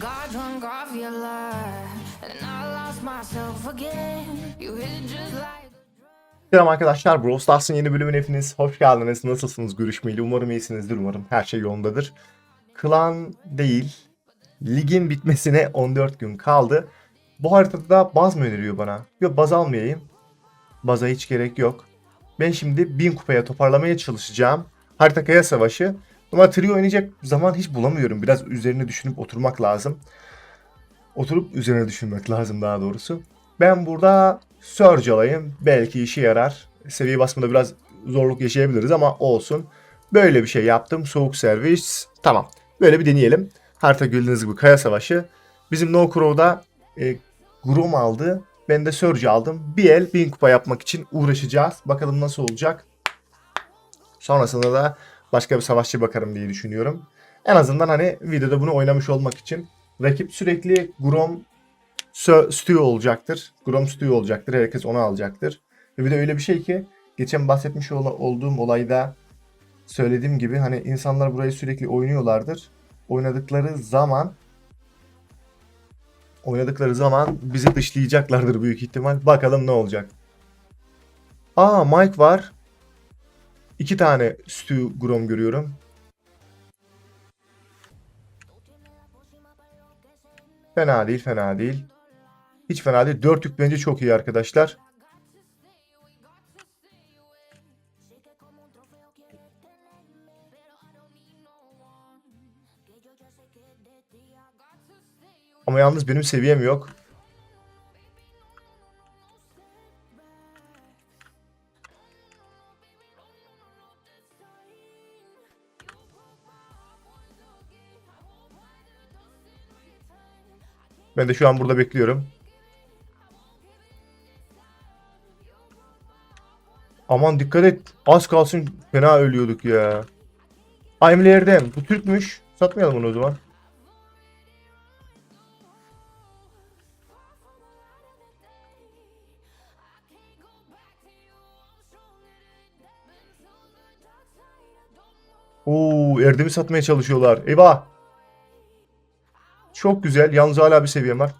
Got drunk off your lie, and I lost myself again. You hit just like. Selam arkadaşlar, Brawl Stars'ın yeni bölümüne hepiniz hoş geldiniz. Nasılsınız görüşmeyeli? Umarım iyisinizdir, umarım her şey yolundadır. Klan değil, ligin bitmesine 14 gün kaldı. Bu haritada da baz mı öneriyor bana? Yok baz almayayım. Baza hiç gerek yok. Ben şimdi 1000 kupaya toparlamaya çalışacağım. Harita kaya savaşı. Ama trio oynayacak zaman hiç bulamıyorum. Biraz üzerine düşünüp oturmak lazım. Oturup üzerine düşünmek lazım daha doğrusu. Ben burada Surge alayım. Belki işe yarar. Seviye basmada biraz zorluk yaşayabiliriz ama olsun. Böyle bir şey yaptım. Soğuk servis. Tamam. Böyle bir deneyelim. Harita gördüğünüz gibi Kaya Savaşı. Bizim No Crow'da e, Grom aldı. Ben de Surge aldım. Bir el 1000 kupa yapmak için uğraşacağız. Bakalım nasıl olacak. Sonrasında da başka bir savaşçı bakarım diye düşünüyorum. En azından hani videoda bunu oynamış olmak için. Rakip sürekli Grom Stew olacaktır. Grom Stew olacaktır. Herkes onu alacaktır. Ve bir de öyle bir şey ki geçen bahsetmiş ol- olduğum olayda söylediğim gibi hani insanlar burayı sürekli oynuyorlardır. Oynadıkları zaman oynadıkları zaman bizi dışlayacaklardır büyük ihtimal. Bakalım ne olacak. Aa Mike var. İki tane Stew Grom görüyorum. Fena değil, fena değil. Hiç fena değil. 4 yük bence çok iyi arkadaşlar. Ama yalnız benim seviyem yok. Ben de şu an burada bekliyorum. Aman dikkat et. Az kalsın fena ölüyorduk ya. I'm Erdem. Bu Türkmüş. Satmayalım onu o zaman. Oo, Erdem'i satmaya çalışıyorlar. Eyvah. Çok güzel. Yalnız hala bir seviyem var.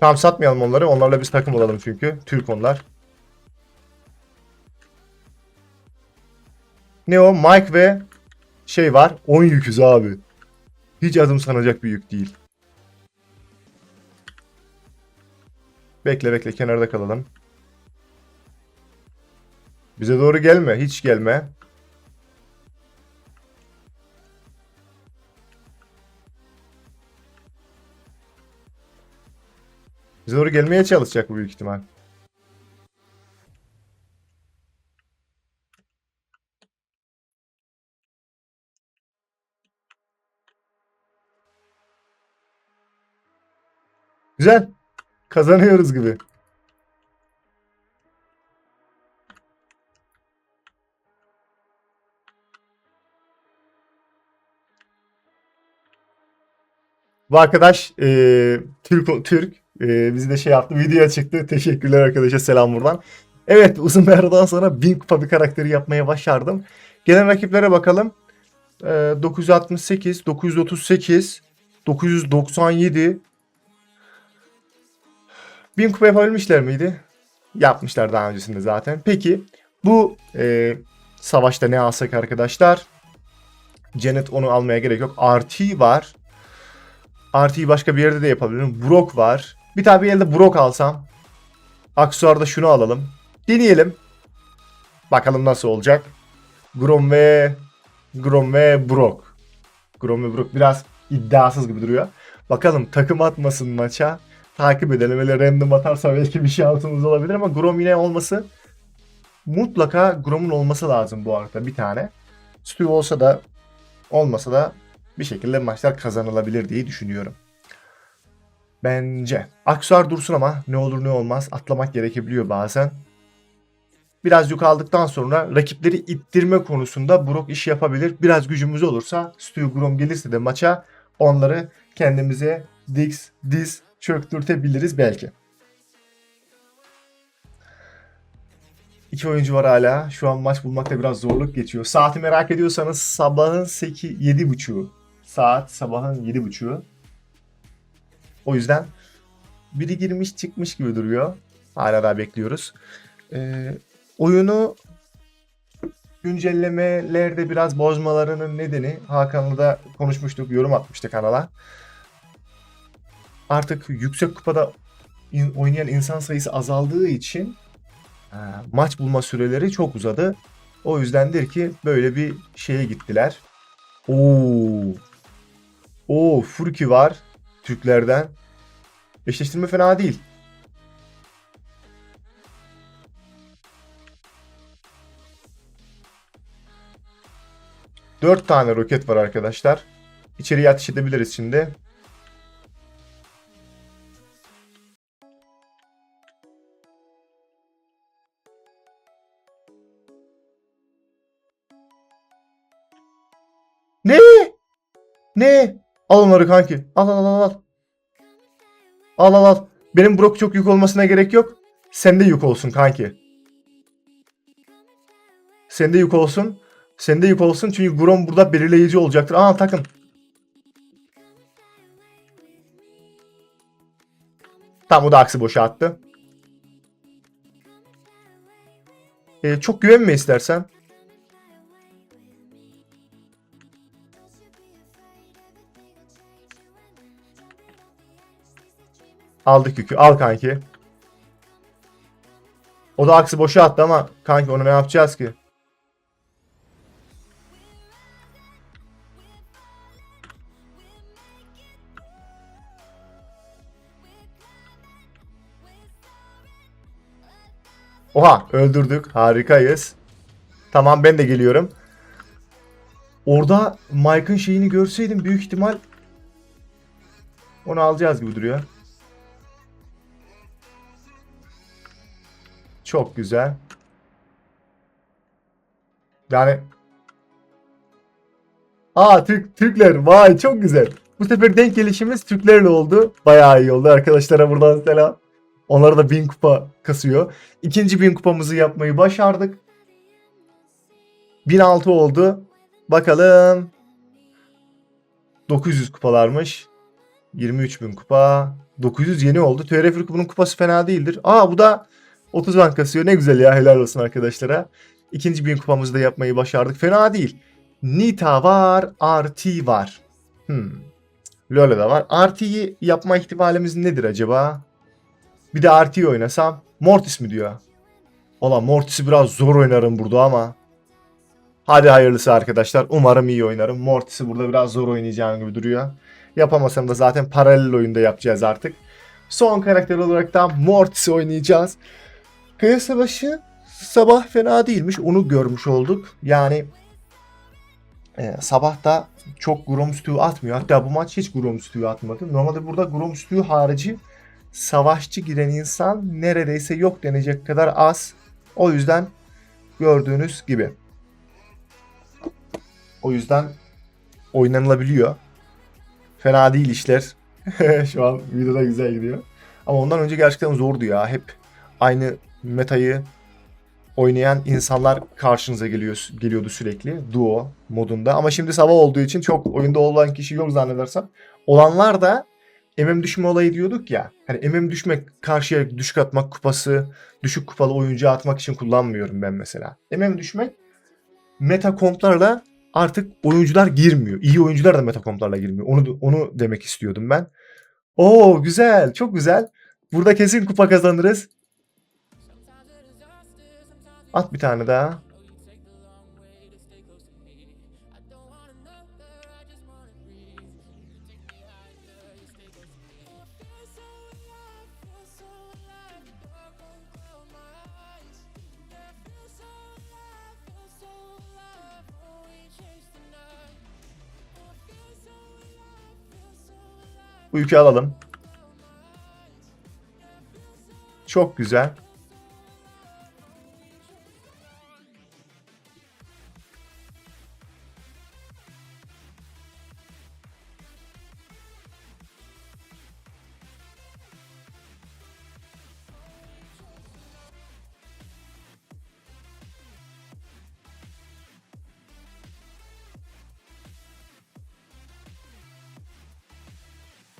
Tamam satmayalım onları. Onlarla biz takım olalım çünkü. Türk onlar. Ne o? Mike ve şey var. 10 yüküz abi. Hiç adım sanacak bir yük değil. Bekle bekle kenarda kalalım. Bize doğru gelme. Hiç gelme. Bize doğru gelmeye çalışacak bu büyük ihtimal. Güzel. Kazanıyoruz gibi. Bu arkadaş e, Türk Türk e, bizi de şey yaptı videoya çıktı. Teşekkürler arkadaşa selam buradan. Evet uzun bir aradan sonra 1000 kupa bir karakteri yapmaya başardım. Gelen rakiplere bakalım. E, 968, 938, 997, 1000 kupa yapabilmişler miydi? Yapmışlar daha öncesinde zaten. Peki bu e, savaşta ne alsak arkadaşlar? Janet onu almaya gerek yok. RT var. RT'yi başka bir yerde de yapabilirim. Brock var. Bir tane bir elde Brock alsam. Aksuar'da şunu alalım. Deneyelim. Bakalım nasıl olacak. Grom ve Grom ve Brock. Grom ve Brock biraz iddiasız gibi duruyor. Bakalım takım atmasın maça. Takip edelim. Öyle random atarsa belki bir şansımız olabilir ama Grom yine olması mutlaka Grom'un olması lazım bu arada bir tane. Stu olsa da olmasa da bir şekilde maçlar kazanılabilir diye düşünüyorum. Bence. Aksuar dursun ama ne olur ne olmaz atlamak gerekebiliyor bazen. Biraz yük aldıktan sonra rakipleri ittirme konusunda Brock iş yapabilir. Biraz gücümüz olursa Stu Grom gelirse de maça onları kendimize diz, diz çöktürtebiliriz belki. İki oyuncu var hala. Şu an maç bulmakta biraz zorluk geçiyor. Saati merak ediyorsanız sabahın 8 7.30'u. Saat sabahın 7.30'u. O yüzden biri girmiş çıkmış gibi duruyor. Hala daha bekliyoruz. Ee, oyunu güncellemelerde biraz bozmalarının nedeni Hakan'la da konuşmuştuk, yorum atmıştı kanala. Artık yüksek kupada oynayan insan sayısı azaldığı için e, maç bulma süreleri çok uzadı. O yüzdendir ki böyle bir şeye gittiler. Oo. Oo, Furki var Türklerden. Eşleştirme fena değil. Dört tane roket var arkadaşlar. İçeriye ateş edebiliriz şimdi. Ne? Ne? Al onları kanki. Al al al al. Al al al. Benim Brock çok yük olmasına gerek yok. Sende yük olsun kanki. Sende yük olsun. Sende yük olsun çünkü Grom burada belirleyici olacaktır. Aa takım. Tamam o da aksi boşa attı. Ee, çok güvenme istersen. Aldık yükü. Al kanki. O da aksi boşa attı ama kanki onu ne yapacağız ki? Oha öldürdük. Harikayız. Tamam ben de geliyorum. Orada Mike'ın şeyini görseydim büyük ihtimal onu alacağız gibi duruyor. Çok güzel. Yani Aa Türk Türkler vay çok güzel. Bu sefer denk gelişimiz Türklerle oldu. Bayağı iyi oldu arkadaşlara buradan selam. Onlara da 1000 kupa kasıyor. İkinci 1000 kupamızı yapmayı başardık. 1006 oldu. Bakalım. 900 kupalarmış. 23.000 kupa. 900 yeni oldu. TRF bunun kupası fena değildir. Aa bu da 30 bank kasıyor. Ne güzel ya helal olsun arkadaşlara. İkinci 1000 kupamızı da yapmayı başardık. Fena değil. Nita var. RT var. Hmm. Lola da var. RT'yi yapma ihtimalimiz nedir acaba? Bir de RT oynasam. Mortis mi diyor? Valla Mortis'i biraz zor oynarım burada ama. Hadi hayırlısı arkadaşlar. Umarım iyi oynarım. Mortis'i burada biraz zor oynayacağım gibi duruyor. Yapamasam da zaten paralel oyunda yapacağız artık. Son karakter olarak da Mortis'i oynayacağız. Kaya Savaşı sabah fena değilmiş. Onu görmüş olduk. Yani e, sabah da çok Gromstu'yu atmıyor. Hatta bu maç hiç Gromstu'yu atmadı. Normalde burada Gromstu harici savaşçı giren insan neredeyse yok denecek kadar az. O yüzden gördüğünüz gibi. O yüzden oynanılabiliyor. Fena değil işler. Şu an videoda güzel gidiyor. Ama ondan önce gerçekten zordu ya. Hep aynı metayı oynayan insanlar karşınıza geliyor geliyordu sürekli duo modunda. Ama şimdi sabah olduğu için çok oyunda olan kişi yok zannedersem. Olanlar da MM düşme olayı diyorduk ya. Hani MM düşmek karşıya düşük atmak kupası, düşük kupalı oyuncu atmak için kullanmıyorum ben mesela. MM düşmek meta komplarla artık oyuncular girmiyor. İyi oyuncular da meta komplarla girmiyor. Onu onu demek istiyordum ben. Oo güzel, çok güzel. Burada kesin kupa kazanırız. At bir tane daha. Bu yükü alalım. Çok güzel.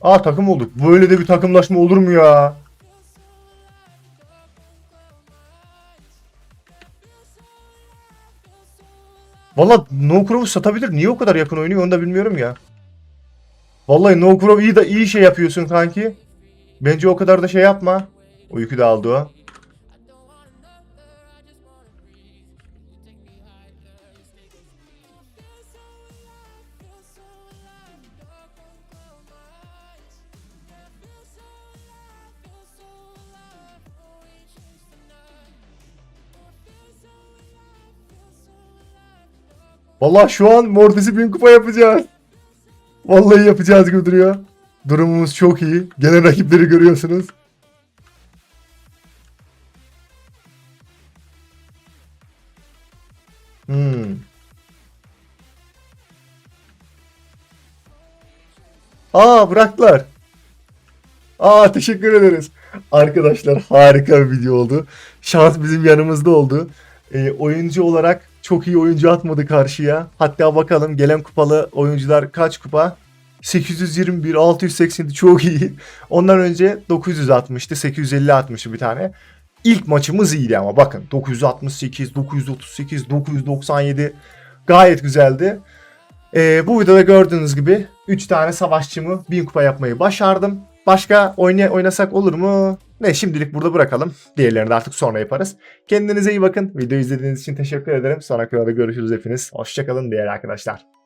Aa takım olduk. Böyle de bir takımlaşma olur mu ya? Valla No Crow'u satabilir. Niye o kadar yakın oynuyor onu da bilmiyorum ya. Vallahi No Crow iyi de iyi şey yapıyorsun kanki. Bence o kadar da şey yapma. Yükü de aldı o. Vallahi şu an Mortis'i bin kupa yapacağız. Vallahi yapacağız gibi duruyor. Durumumuz çok iyi. Gelen rakipleri görüyorsunuz. Hmm. Aa bıraktılar. Aa teşekkür ederiz. Arkadaşlar harika bir video oldu. Şans bizim yanımızda oldu. Ee, oyuncu olarak çok iyi oyuncu atmadı karşıya. Hatta bakalım gelen kupalı oyuncular kaç kupa? 821, 680 çok iyi. Ondan önce 960'tı, 850 atmıştı bir tane. İlk maçımız iyiydi ama bakın 968, 938, 997 gayet güzeldi. Ee, bu videoda gördüğünüz gibi 3 tane savaşçımı 1000 kupa yapmayı başardım. Başka oynay oynasak olur mu? Ne şimdilik burada bırakalım. Diğerlerini de artık sonra yaparız. Kendinize iyi bakın. Videoyu izlediğiniz için teşekkür ederim. Sonraki videoda görüşürüz hepiniz. Hoşçakalın diğer arkadaşlar.